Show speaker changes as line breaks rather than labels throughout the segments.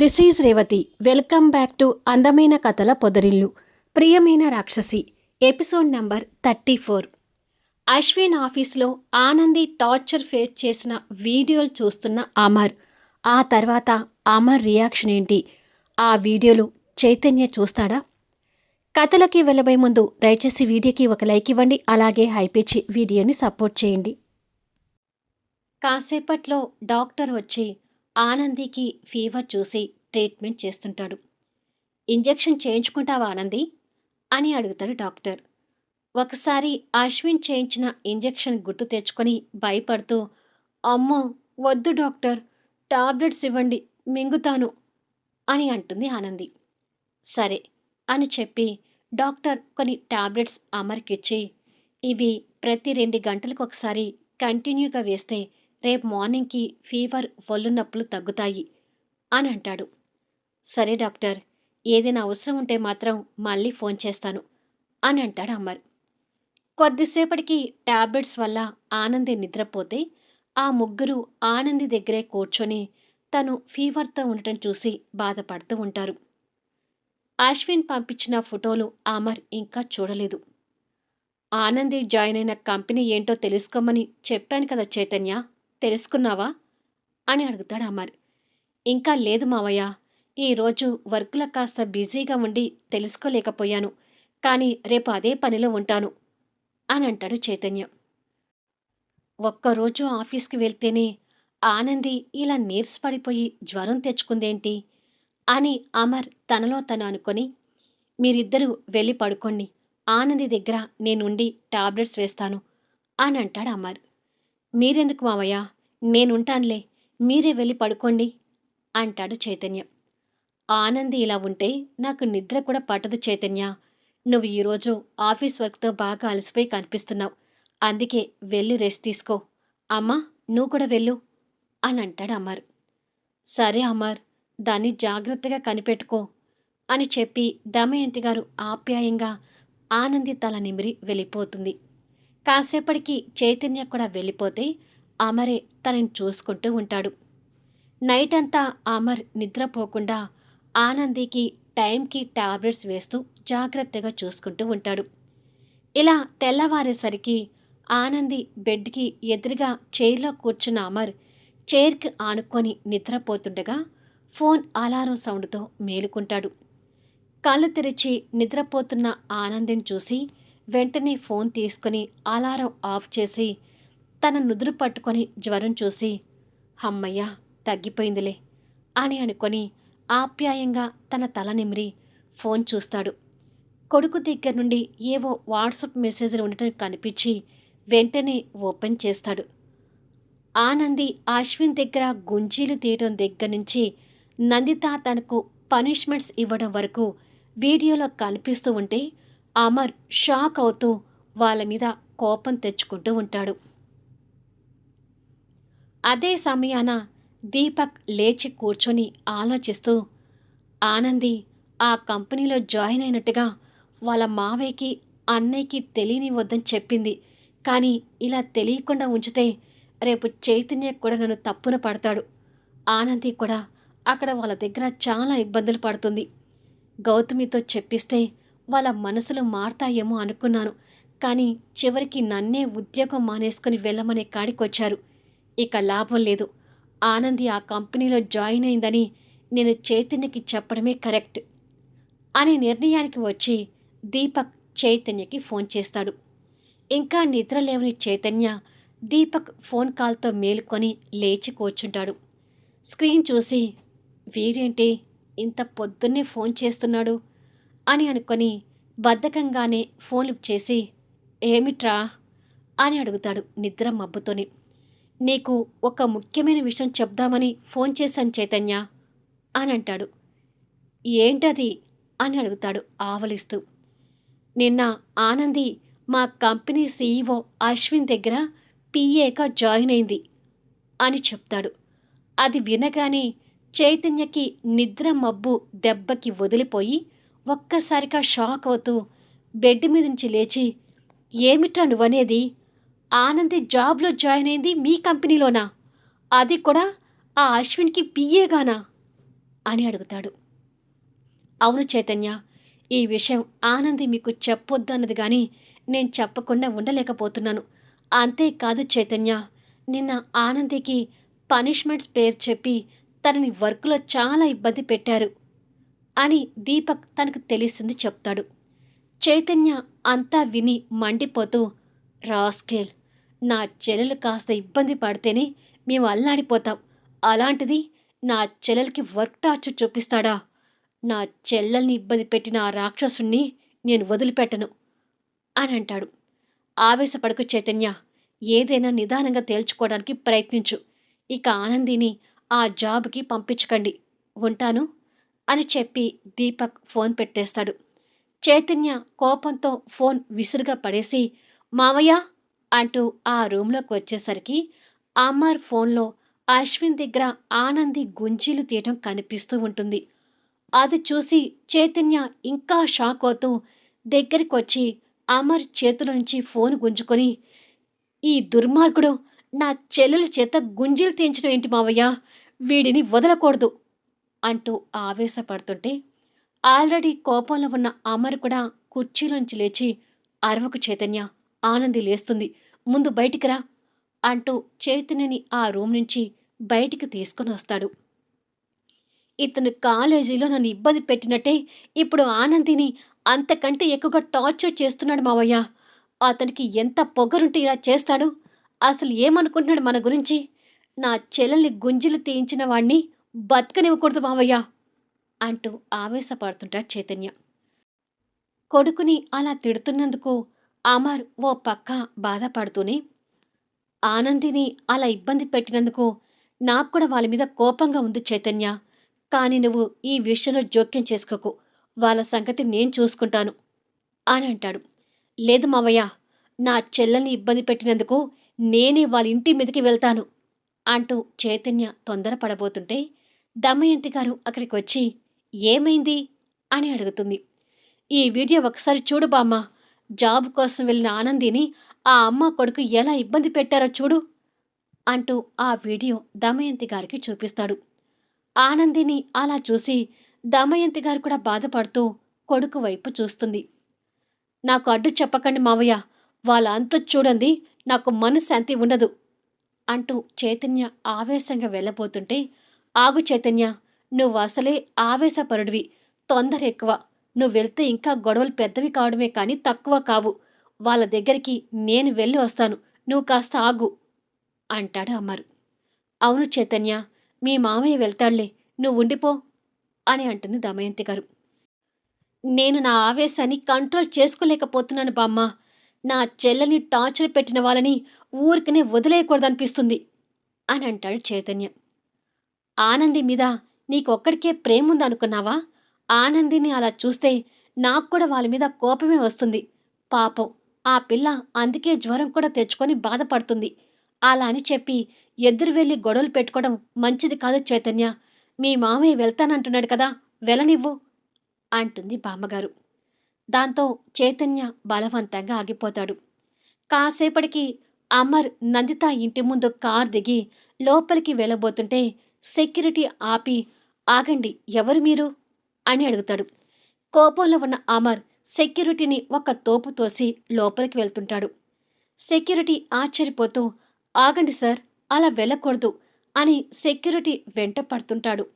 This is Revathi. Welcome back to అందమైన కథల పొదరిల్లు. ప్రియమైన రాక్షసి episode number thirty four. Ashwin ఆఫీస్లో ఆనంది టార్చర్ ఫేస్ చేసిన వీడియోలు చూస్తున్న అమర్. ఆ తర్వాత అమర్ రియాక్షన్ ఏంటి? ఆ వీడియోలు చైతన్య చూస్తాడా? కథలకి వెళ్ళబోయే ముందు దయచేసి వీడియోకి ఒక లైక్ ఇవ్వండి అలాగే హైపిచ్చి వీడియోని సపోర్ట్ చేయండి. కాసేపట్లో డాక్టర్ వచ్చి ఆనందికి ఫీవర్ చూసి ట్రీట్మెంట్ చేస్తుంటాడు. ఇంజెక్షన్ చేయించుకుంటావా ఆనంది? అని అడుగుతాడు డాక్టర్. ఒకసారి అశ్విన్ చేయించిన ఇంజెక్షన్ గుర్తు తెచ్చుకొని భయపడుతూ అమ్మో వద్దు డాక్టర్ టాబ్లెట్స్ ఇవ్వండి మింగుతాను అని అంటుంది ఆనంది. సరే అని చెప్పి డాక్టర్ కొన్ని టాబ్లెట్స్ అమర్కిచ్చి ఇవి ప్రతి రెండు గంటలకు ఒకసారి కంటిన్యూగా వేస్తే రేపు మార్నింగ్కి ఫీవర్ ఒళ్ళు నొప్పులు తగ్గుతాయి అని అంటాడు. సరే డాక్టర్ ఏదైనా అవసరం ఉంటే మాత్రం మళ్ళీ ఫోన్ చేస్తాను అని అంటాడు అమర్. కొద్దిసేపటికి ట్యాబ్లెట్స్ వల్ల ఆనంది నిద్రపోతే ఆ ముగ్గురు ఆనంది దగ్గరే కూర్చొని తను ఫీవర్తో ఉండటం చూసి బాధపడుతూ ఉంటారు. అశ్విన్ పంపించిన ఫోటోలు అమర్ ఇంకా చూడలేదు. ఆనంది జాయిన్ అయిన కంపెనీ ఏంటో తెలుసుకోమని చెప్పాను కదా చైతన్య తెలుసుకున్నావా? అని అడుగుతాడు అమర్. ఇంకా లేదు మావయ్య ఈరోజు వర్క్లో కాస్త బిజీగా ఉండి తెలుసుకోలేకపోయాను కానీ రేపు అదే పనిలో ఉంటాను అని అంటాడు చైతన్య. ఒక్కరోజు ఆఫీస్కి వెళ్తేనే ఆనంది ఇలా నీర్సపడిపోయి జ్వరం తెచ్చుకుందేంటి? అని అమర్ తనలో తను అనుకొని మీరిద్దరూ వెళ్ళి పడుకోండి ఆనంది దగ్గర నేనుండి టాబ్లెట్స్ వేస్తాను అని అంటాడు అమర్. మీరెందుకు మావయ్య? నేనుంటానులే మీరే వెళ్ళి పడుకోండి అంటాడు చైతన్య. ఆనంది ఇలా ఉంటే నాకు నిద్ర కూడా పట్టదు చైతన్య. నువ్వు ఈరోజు ఆఫీస్ వర్క్తో బాగా అలసిపోయి కనిపిస్తున్నావు. అందుకే వెళ్ళి రెస్ట్ తీసుకో. అమ్మా నువ్వు కూడా వెళ్ళు అని అంటాడు అమర్. సరే అమర్ దాన్ని జాగ్రత్తగా కనిపెట్టుకో అని చెప్పి దమయంతి గారు ఆప్యాయంగా ఆనంది తల నిమిరి వెళ్ళిపోతుంది. కాసేపటికి చైతన్య కూడా వెళ్ళిపోతే అమరే తనని చూసుకుంటూ ఉంటాడు. నైట్ అంతా అమర్ నిద్రపోకుండా ఆనందికి టైంకి టాబ్లెట్స్ వేస్తూ జాగ్రత్తగా చూసుకుంటూ ఉంటాడు. ఇలా తెల్లవారేసరికి ఆనంది బెడ్కి ఎదురుగా చైర్లో కూర్చున్న అమర్ చైర్కి ఆనుకొని నిద్రపోతుండగా ఫోన్ అలారం సౌండ్తో మేలుకుంటాడు. కళ్ళు తెరిచి నిద్రపోతున్న ఆనందిని చూసి వెంటనే ఫోన్ తీసుకుని అలారం ఆఫ్ చేసి తన నుదురు పట్టుకొని జ్వరం చూసి హమ్మయ్య తగ్గిపోయిందిలే అని అనుకొని ఆప్యాయంగా తన తల నిమిరి ఫోన్ చూస్తాడు. కొడుకు దగ్గర నుండి ఏవో వాట్సాప్ మెసేజ్లు ఉండటం కనిపించి వెంటనే ఓపెన్ చేస్తాడు. ఆనంది అశ్విన్ దగ్గర గుంజీలు తీయడం దగ్గర నుంచి నందిత తనకు పనిష్మెంట్స్ ఇవ్వడం వరకు వీడియోలో కనిపిస్తూ ఉంటే అమర్ షాక్ అవుతూ వాళ్ళ మీద కోపం తెచ్చుకుంటూ ఉంటాడు. అదే సమయాన దీపక్ లేచి కూర్చొని ఆలోచిస్తూ ఆనంది ఆ కంపెనీలో జాయిన్ అయినట్టుగా వాళ్ళ మావయ్యకి అన్నయ్యకి తెలియని వద్దని చెప్పింది. కానీ ఇలా తెలియకుండా ఉంచితే రేపు చైతన్య కూడా నన్ను తప్పున పడతాడు. ఆనంది కూడా అక్కడ వాళ్ళ దగ్గర చాలా ఇబ్బందులు పడుతుంది. గౌతమితో చెప్పిస్తే వాళ్ళ మనసులు మారతాయేమో అనుకున్నాను. కానీ చివరికి నన్నే ఉద్యోగం మానేసుకుని వెళ్ళమనే కాడికి వచ్చారు ఇక లాభం లేదు. ఆనంది ఆ కంపెనీలో జాయిన్ అయిందని నేను చైతన్యకి చెప్పడమే కరెక్ట్ అనే నిర్ణయానికి వచ్చి దీపక్ చైతన్యకి ఫోన్ చేస్తాడు. ఇంకా నిద్ర లేవని చైతన్య దీపక్ ఫోన్ కాల్తో మేలుకొని లేచి కూర్చుంటాడు. స్క్రీన్ చూసి వీడేంటి ఇంత పొద్దున్నే ఫోన్ చేస్తున్నాడు? అని అనుకొని బద్ధకంగానే ఫోన్ లిఫ్ట్ చేసి ఏమిట్రా? అని అడుగుతాడు నిద్ర మబ్బుతోని. నీకు ఒక ముఖ్యమైన విషయం చెప్దామని ఫోన్ చేశాను చైతన్య అని అంటాడు. ఏంటది? అని అడుగుతాడు ఆవలిస్తూ. నిన్న ఆనంది మా కంపెనీ సీఈఓ అశ్విన్ దగ్గర పిఏగా జాయిన్ అయింది అని చెప్తాడు. అది వినగానే చైతన్యకి నిద్ర మబ్బు దెబ్బకి వదిలిపోయి ఒక్కసారిగా షాక్ అవుతూ బెడ్ మీద నుంచి లేచి ఏమిట్రా నువ్వనేది? ఆనంది జాబ్లో జాయిన్ అయింది మీ కంపెనీలోనా? అది కూడా ఆ అశ్విన్కి పిఏగానా అని అడుగుతాడు. అవును చైతన్య ఈ విషయం ఆనంది మీకు చెప్పొద్దు అన్నది కానీ నేను చెప్పకుండా ఉండలేకపోతున్నాను. అంతేకాదు చైతన్య నిన్న ఆనందికి పనిష్మెంట్స్ పేరు చెప్పి తనని వర్క్లో చాలా ఇబ్బంది పెట్టారు. అని దీపక్ తనకు తెలిసింది చెప్తాడు. చైతన్య అంతా విని మండిపోతూ రాస్కేల్ నా చెల్లెలు కాస్త ఇబ్బంది పడితేనే మేము అల్లాడిపోతాం. అలాంటిది నా చెల్లెలకి వర్క్ టార్చర్ చూపిస్తాడా? నా చెల్లెల్ని ఇబ్బంది పెట్టిన ఆ రాక్షసుణ్ణి నేను వదిలిపెట్టను అని అంటాడు. ఆవేశపడకు చైతన్య. ఏదైనా నిదానంగా తేల్చుకోవడానికి ప్రయత్నించు. ఇక ఆనందిని ఆ జాబ్కి పంపించకండి. ఉంటాను? అని చెప్పి దీపక్ ఫోన్ పెట్టేస్తాడు. చైతన్య కోపంతో ఫోన్ విసురుగా పడేసి మామయ్య అంటూ ఆ రూమ్లోకి వచ్చేసరికి అమర్ ఫోన్లో అశ్విన్ దగ్గర ఆనంది గుంజీలు తీయటం కనిపిస్తూ ఉంటుంది. అది చూసి చైతన్య ఇంకా షాక్ అవుతూ దగ్గరికి వచ్చి అమర్ చేతుల నుంచి ఫోన్ గుంజుకొని ఈ దుర్మార్గుడు నా చెల్లెల చేత గుంజీలు తీయించడం ఏంటి మావయ్య? వీడిని వదలకూడదు. అంటూ ఆవేశపడుతుంటే ఆల్రెడీ కోపంలో ఉన్న అమర్ కూడా కుర్చీలోంచి లేచి అరవకు చైతన్య ఆనంది లేస్తుంది. ముందు బయటికి రా అంటూ చైతన్యని ఆ రూమ్ నుంచి బయటికి తీసుకొని వస్తాడు. ఇతను కాలేజీలో నన్ను ఇబ్బంది పెట్టినట్టే ఇప్పుడు ఆనందిని అంతకంటే ఎక్కువగా టార్చర్ చేస్తున్నాడు మావయ్య. అతనికి ఎంత పొగరుంటే ఇలా చేస్తాడు. అసలు ఏమనుకుంటున్నాడు మన గురించి? నా చెల్లెల్ని గుంజిలు తీయించిన వాణ్ణి బతకనివ్వకూడదు మావయ్య అంటూ ఆవేశపడుతుంటాడు చైతన్య. కొడుకుని అలా తిడుతున్నందుకు అమర్ ఓ పక్క బాధపడుతూనే ఆనందిని అలా ఇబ్బంది పెట్టినందుకు నాకు కూడా వాళ్ళ మీద కోపంగా ఉంది చైతన్య. కానీ నువ్వు ఈ విషయంలో జోక్యం చేసుకోకు. వాళ్ళ సంగతి నేను చూసుకుంటాను అని అంటాడు. లేదు మావయ్య నా చెల్లెల్ని ఇబ్బంది పెట్టినందుకు నేనే వాళ్ళ ఇంటి మీదకి వెళ్తాను అంటూ చైతన్య తొందరపడబోతుంటే దమయంతి గారు అక్కడికి వచ్చి ఏమైంది? అని అడుగుతుంది. ఈ వీడియో ఒకసారి చూడు బామ్మ. జాబ్ కోసం వెళ్ళిన ఆనందిని ఆ అమ్మ కొడుకు ఎలా ఇబ్బంది పెట్టారో చూడు అంటూ ఆ వీడియో దమయంతి గారికి చూపిస్తాడు. ఆనందిని అలా చూసి దమయంతి గారు కూడా బాధపడుతూ కొడుకు వైపు చూస్తుంది. నాకు అడ్డు చెప్పకండి మావయ్య. వాళ్ళ అంత చూడండి నాకు మనశ్శాంతి ఉండదు అంటూ చైతన్య ఆవేశంగా వెళ్ళబోతుంటే ఆగు చైతన్య. నువ్వు అసలే ఆవేశపరుడివి. తొందర ఎక్కువ నువ్వు వెళ్తే ఇంకా గొడవలు పెద్దవి కావడమే కానీ తక్కువ కావు. వాళ్ళ దగ్గరికి నేను వెళ్ళి వస్తాను. నువ్వు కాస్త ఆగు అంటాడు అమరు. అవును చైతన్య. మీ మామయ్య వెళ్తాడులే. నువ్వు ఉండిపో అని అంటుంది దమయంతి గారు. నేను నా ఆవేశాన్ని కంట్రోల్ చేసుకోలేకపోతున్నాను బామ్మ. నా చెల్లని టార్చర్ పెట్టిన వాళ్ళని ఊరికనే వదిలేయకూడదనిపిస్తుంది అని అంటాడు చైతన్య. ఆనంది మీద నీకొక్కడికే ప్రేముందనుకున్నావా? ఆనందిని అలా చూస్తే నాకు కూడా వాళ్ళ మీద కోపమే వస్తుంది. పాపం ఆ పిల్ల అందుకే జ్వరం కూడా తెచ్చుకొని బాధపడుతుంది. అలా అని చెప్పి ఎదురు వెళ్ళి గొడవలు పెట్టుకోవడం మంచిది కాదు చైతన్య. మీ మామయ్య వెళ్తానంటున్నాడు కదా వెళ్ళనివ్వు అంటుంది బామ్మగారు. దాంతో చైతన్య బలవంతంగా ఆగిపోతాడు. కాసేపటికి అమర్ నందిత ఇంటి ముందు కార్ దిగి లోపలికి వెళ్ళబోతుంటే సెక్యూరిటీ ఆపి ఆగండి ఎవరు మీరు? అని అడుగుతాడు. కోపంలో ఉన్న అమర్ సెక్యూరిటీని ఒక తోపు తోసి లోపలికి వెళ్తుంటాడు. సెక్యూరిటీ ఆశ్చర్యపోతూ ఆగండి సార్ అలా వెళ్ళకూడదు అని సెక్యూరిటీ వెంట పడుతుంటాడు.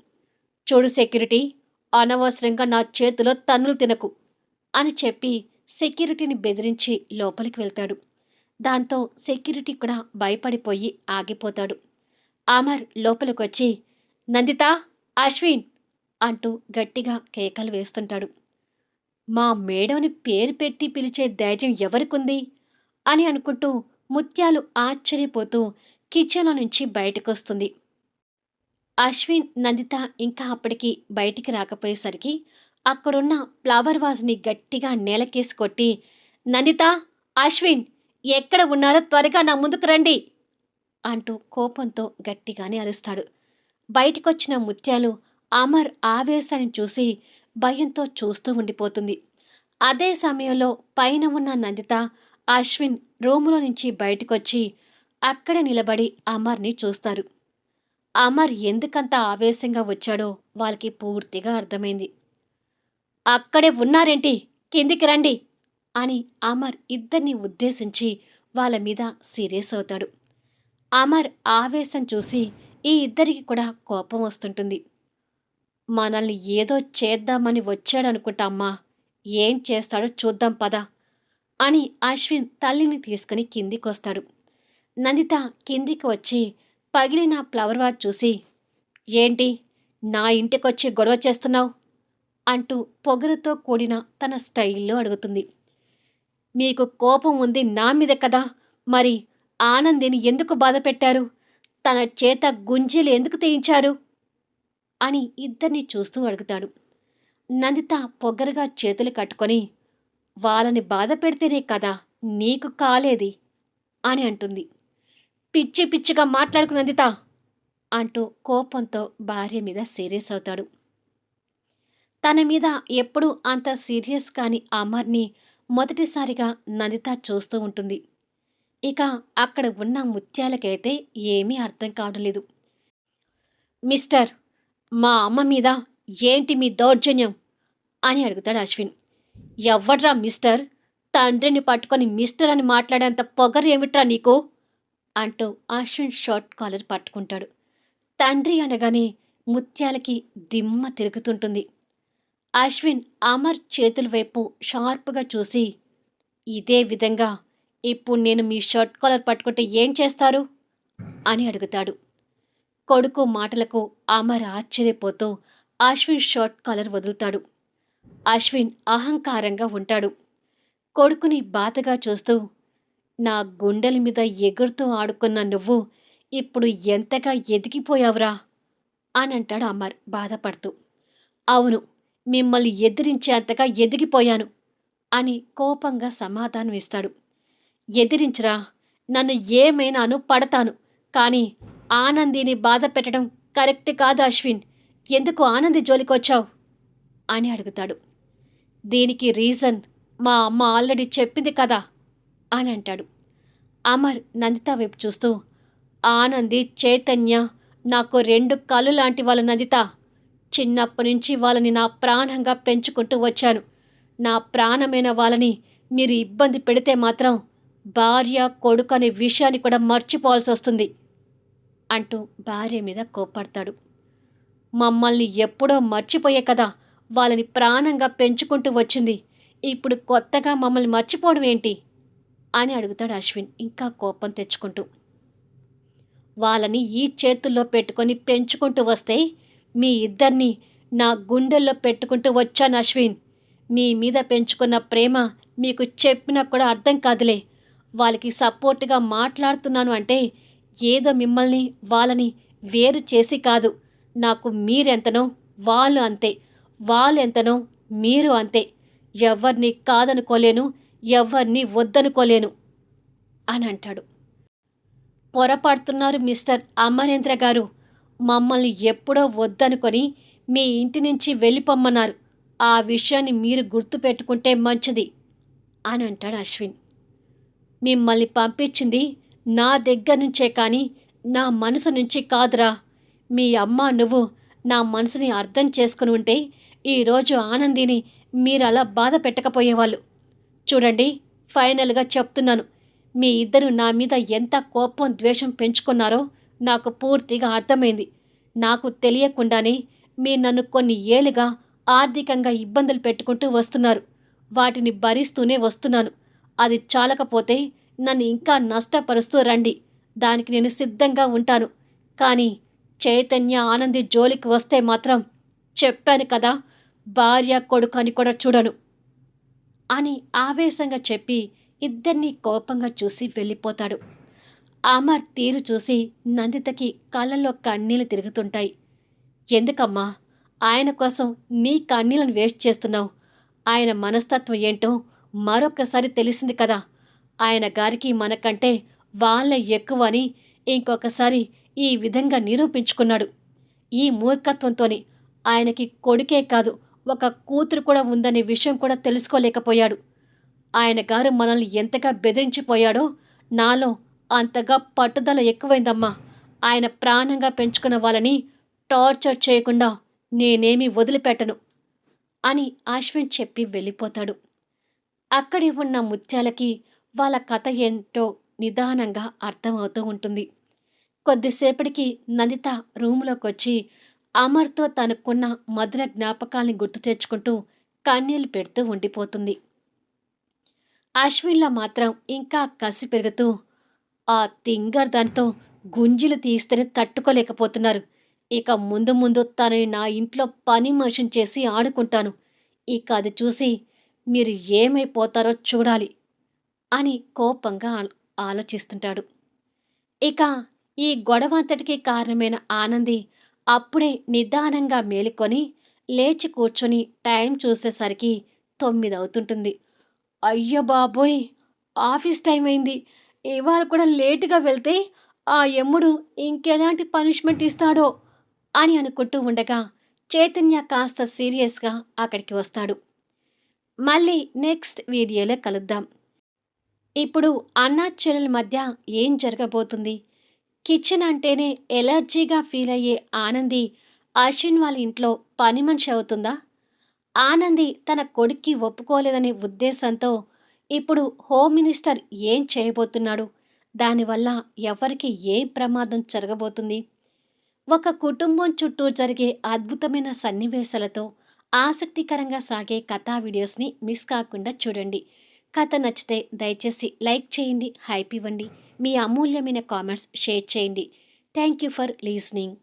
చూడు సెక్యూరిటీ అనవసరంగా నా చేతిలో తన్నులు తినకు అని చెప్పి సెక్యూరిటీని బెదిరించి లోపలికి వెళ్తాడు. దాంతో సెక్యూరిటీ కూడా భయపడిపోయి ఆగిపోతాడు. అమర్ లోపలికొచ్చి నందిత అశ్విన్ అంటూ గట్టిగా కేకలు వేస్తుంటాడు. మా మేడంని పేరు పెట్టి పిలిచే ధైర్యం ఎవరికుంది అని అనుకుంటూ ముత్యాలు ఆశ్చర్యపోతూ కిచెన్లో నుంచి బయటకొస్తుంది. అశ్విన్ నందిత ఇంకా అప్పటికి బయటికి రాకపోయేసరికి అక్కడున్న ఫ్లవర్ వాజ్ని గట్టిగా నేలకేసి కొట్టి నందిత అశ్విన్ ఎక్కడ ఉన్నారో త్వరగా నా ముందుకు రండి అంటూ కోపంతో గట్టిగానే అరుస్తాడు. బయటికొచ్చిన ముత్యాలు అమర్ ఆవేశాన్ని చూసి భయంతో చూస్తూ ఉండిపోతుంది. అదే సమయంలో పైన ఉన్న నందిత అశ్విన్ రూములో నుంచి బయటకొచ్చి అక్కడ నిలబడి అమర్ని చూస్తారు. అమర్ ఎందుకంత ఆవేశంగా వచ్చాడో వాళ్ళకి పూర్తిగా అర్థమైంది. అక్కడే ఉన్నారేంటి? కిందికి రండి అని అమర్ ఇద్దరిని ఉద్దేశించి వాళ్ళ మీద సీరియస్ అవుతాడు. అమర్ ఆవేశం చూసి ఈ ఇద్దరికి కూడా కోపం వస్తుంటుంది. మనల్ని ఏదో చేద్దామని వచ్చాడనుకుంటా అమ్మా. ఏం చేస్తాడో చూద్దాం పద అని అశ్విన్ తల్లిని తీసుకుని కిందికొస్తాడు. నందిత కిందికి వచ్చి పగిలిన ఫ్లవర్ వాట్ చూసి ఏంటి? నా ఇంటికొచ్చి గొడవ చేస్తున్నావు? అంటూ పొగరుతో కూడిన తన స్టైల్లో అడుగుతుంది. మీకు కోపం ఉంది నా మీద కదా మరి ఆనందిని ఎందుకు బాధ పెట్టారు? తన చేత గుంజీలు ఎందుకు తీయించారు? అని ఇద్దరిని చూస్తూ అడుగుతాడు. నందిత పొగరగా చేతులు కట్టుకొని వాళ్ళని బాధ పెడితేనే కదా నీకు కాలేది అని అంటుంది. పిచ్చి పిచ్చిగా మాట్లాడుకు నందిత అంటూ కోపంతో భార్య మీద సీరియస్ అవుతాడు. తన మీద ఎప్పుడూ అంత సీరియస్ కాని అమర్ని మొదటిసారిగా నందిత చూస్తూ ఉంటుంది. ఇక అక్కడ ఉన్న ముత్యాలకైతే ఏమీ అర్థం కావడం మిస్టర్ మా అమ్మ మీద ఏంటి మీ దౌర్జన్యం? అని అడుగుతాడు అశ్విన్. ఎవ్వడ్రా మిస్టర్? తండ్రిని పట్టుకొని మిస్టర్ అని మాట్లాడేంత పొగరు ఏమిట్రా నీకు? అంటూ అశ్విన్ షార్ట్ కాలర్ పట్టుకుంటాడు. తండ్రి అనగానే ముత్యాలకి దిమ్మ తిరుగుతుంటుంది. అశ్విన్ అమర్ చేతుల వైపు షార్ప్గా చూసి ఇదే విధంగా ఇప్పుడు నేను మీ షర్ట్ కాలర్ పట్టుకుంటే ఏం చేస్తారు? అని అడుగుతాడు. కొడుకు మాటలకు అమర్ ఆశ్చర్యపోతూ అశ్విన్ షర్ట్ కాలర్ వదులుతాడు. అశ్విన్ అహంకారంగా ఉంటాడు. కొడుకుని బాధగా చూస్తూ నా గుండెల మీద ఎగురుతూ ఆడుకున్న నువ్వు ఇప్పుడు ఎంతగా ఎదిగిపోయావురా? అని అంటాడు అమర్ బాధపడుతూ. అవును మిమ్మల్ని ఎదిరించేంతగా ఎదిగిపోయాను అని కోపంగా సమాధానం ఇస్తాడు ఎదిరించరా. నన్ను ఏమైనాను పడతాను. కానీ ఆనందిని బాధ పెట్టడం కరెక్ట్ కాదు అశ్విన్. ఎందుకు ఆనంది జోలికొచ్చావు? అని అడుగుతాడు. దీనికి రీజన్ మా అమ్మ ఆల్రెడీ చెప్పింది కదా అని అంటాడు. అమర్ నందిత వైపు చూస్తూ ఆనంది చైతన్య నాకు రెండు కళ్ళు లాంటి వాళ్ళ నందిత. చిన్నప్పటి నుంచి వాళ్ళని నా ప్రాణంగా పెంచుకుంటూ వచ్చాను. నా ప్రాణమైన వాళ్ళని మీరు ఇబ్బంది పెడితే మాత్రం భార్య కొడుకు అనే విషయాన్ని కూడా మర్చిపోవాల్సి వస్తుంది అంటూ భార్య మీద కోప్పడతాడు. మమ్మల్ని ఎప్పుడో మర్చిపోయే కదా వాళ్ళని ప్రాణంగా పెంచుకుంటూ వచ్చింది. ఇప్పుడు కొత్తగా మమ్మల్ని మర్చిపోవడం ఏంటి? అని అడుగుతాడు అశ్విన్ ఇంకా కోపం తెచ్చుకుంటూ. వాళ్ళని ఈ చేతుల్లో పెట్టుకొని పెంచుకుంటూ వస్తే మీ ఇద్దరిని నా గుండెల్లో పెట్టుకుంటూ వచ్చాను అశ్విన్. మీ మీద పెంచుకున్న ప్రేమ మీకు చెప్పినా కూడా అర్థం కాదులే. వాళ్ళకి సపోర్ట్గా మాట్లాడుతున్నాను అంటే ఏదో మిమ్మల్ని వాళ్ళని వేరు చేసి కాదు. నాకు మీరెంతనో వాళ్ళు అంతే. వాళ్ళు ఎంతనో మీరు అంతే. ఎవరిని కాదనుకోలేను ఎవరిని వద్దనుకోలేను అని అంటాడు. పొరపడుతున్నారు మిస్టర్ అమరేంద్ర గారు. మమ్మల్ని ఎప్పుడో వద్దనుకొని మీ ఇంటి నుంచి వెళ్ళిపోమ్మన్నారు. ఆ విషయాన్ని మీరు గుర్తుపెట్టుకుంటే మంచిది అని అంటాడు అశ్విన్. మిమ్మల్ని పంపించింది నా దగ్గర నుంచే కానీ నా మనసు నుంచి కాదురా. మీ అమ్మ నువ్వు నా మనసుని అర్థం చేసుకుని ఉంటే ఈరోజు ఆనందిని మీరు అలా బాధ పెట్టకపోయేవాళ్ళు. చూడండి ఫైనల్గా చెప్తున్నాను. మీ ఇద్దరు నా మీద ఎంత కోపం ద్వేషం పెంచుకున్నారో నాకు పూర్తిగా అర్థమైంది. నాకు తెలియకుండానే మీరు నన్ను కొన్ని ఏళ్ళుగా ఆర్థికంగా ఇబ్బందులు పెట్టుకుంటూ వస్తున్నారు. వాటిని భరిస్తూనే వస్తున్నాను. అది చాలకపోతే నన్ను ఇంకా నష్టపరుస్తూ రండి. దానికి నేను సిద్ధంగా ఉంటాను. కానీ చైతన్య ఆనంది జోలికి వస్తే మాత్రం చెప్పాను కదా భార్య కొడుకు అని కూడా చూడను అని ఆవేశంగా చెప్పి ఇద్దరినీ కోపంగా చూసి వెళ్ళిపోతాడు. అమర్ తీరు చూసి నందితకి కళ్ళల్లో కన్నీళ్ళు తిరుగుతుంటాయి. ఎందుకమ్మా ఆయన కోసం నీ కన్నీళ్ళను వేస్ట్ చేస్తున్నావు. ఆయన మనస్తత్వం ఏంటో మరొకసారి తెలిసింది కదా. ఆయన గారికి మనకంటే వాళ్ళే ఎక్కువ అని ఇంకొకసారి ఈ విధంగా నిరూపించుకున్నాడు. ఈ మూర్ఖత్వంతోని ఆయనకి కొడుకే కాదు ఒక కూతురు కూడా ఉందనే విషయం కూడా తెలుసుకోలేకపోయాడు. ఆయన గారు మనల్ని ఎంతగా బెదిరించిపోయాడో నాలో అంతగా పట్టుదల ఎక్కువైందమ్మా. ఆయన ప్రాణంగా పెంచుకున్న వాళ్ళని టార్చర్ చేయకుండా నేనేమీ వదిలిపెట్టను అని అశ్విన్ చెప్పి వెళ్ళిపోతాడు. అక్కడి ఉన్న ముత్యాలకి వాళ్ళ కథ ఏంటో నిదానంగా అర్థమవుతూ ఉంటుంది. కొద్దిసేపటికి నందిత రూములోకి వచ్చి అమర్తో తనకున్న మధుర జ్ఞాపకాల్ని గుర్తు తెచ్చుకుంటూ కన్నీళ్ళు పెడుతూ ఉండిపోతుంది. అశ్విన్లో మాత్రం ఇంకా కసి పెరుగుతూ ఆ తింగర్ దానితో గుంజీలు తీస్తేనే తట్టుకోలేకపోతున్నారు. ఇక ముందు ముందు తనని నా ఇంట్లో పని మనిషిని చేసి ఆడుకుంటాను. ఇక అది చూసి మీరు ఏమైపోతారో చూడాలి అని కోపంగా ఆలోచిస్తుంటాడు. ఇక ఈ గొడవ అంతటికి కారణమైన ఆనంది అప్పుడే నిదానంగా మేలుకొని లేచి కూర్చొని టైం చూసేసరికి తొమ్మిది అవుతుంటుంది అయ్యో బాబోయ్! ఆఫీస్ టైం అయింది. ఇవాళ కూడా లేటుగా వెళ్తే ఆ యమ్ముడు ఇంకెలాంటి పనిష్మెంట్ ఇస్తాడో అని అనుకుంటూ ఉండగా చైతన్య కాస్త సీరియస్గా అక్కడికి వస్తాడు. మళ్ళీ నెక్స్ట్ వీడియోలో కలుద్దాం. ఇప్పుడు అన్నా చెల్లెల మధ్య ఏం జరగబోతుంది? కిచెన్ అంటేనే ఎలర్జీగా ఫీల్ అయ్యే ఆనంది అశ్విన్ వాళ్ళ ఇంట్లో పని మనిషి అవుతుందా? ఆనంది తన కొడుక్కి ఒప్పుకోలేదనే ఉద్దేశంతో ఇప్పుడు హోమ్ మినిస్టర్ ఏం చేయబోతున్నాడు? దానివల్ల ఎవరికి ఏం ప్రమాదం జరగబోతుంది? ఒక కుటుంబం చుట్టూ జరిగే అద్భుతమైన సన్నివేశాలతో ఆసక్తికరంగా సాగే కథా వీడియోస్ని మిస్ కాకుండా చూడండి. కథ నచ్చితే దయచేసి లైక్ చేయండి హైప్ ఇవ్వండి. మీ అమూల్యమైన కామెంట్స్ షేర్ చేయండి. Thank you for listening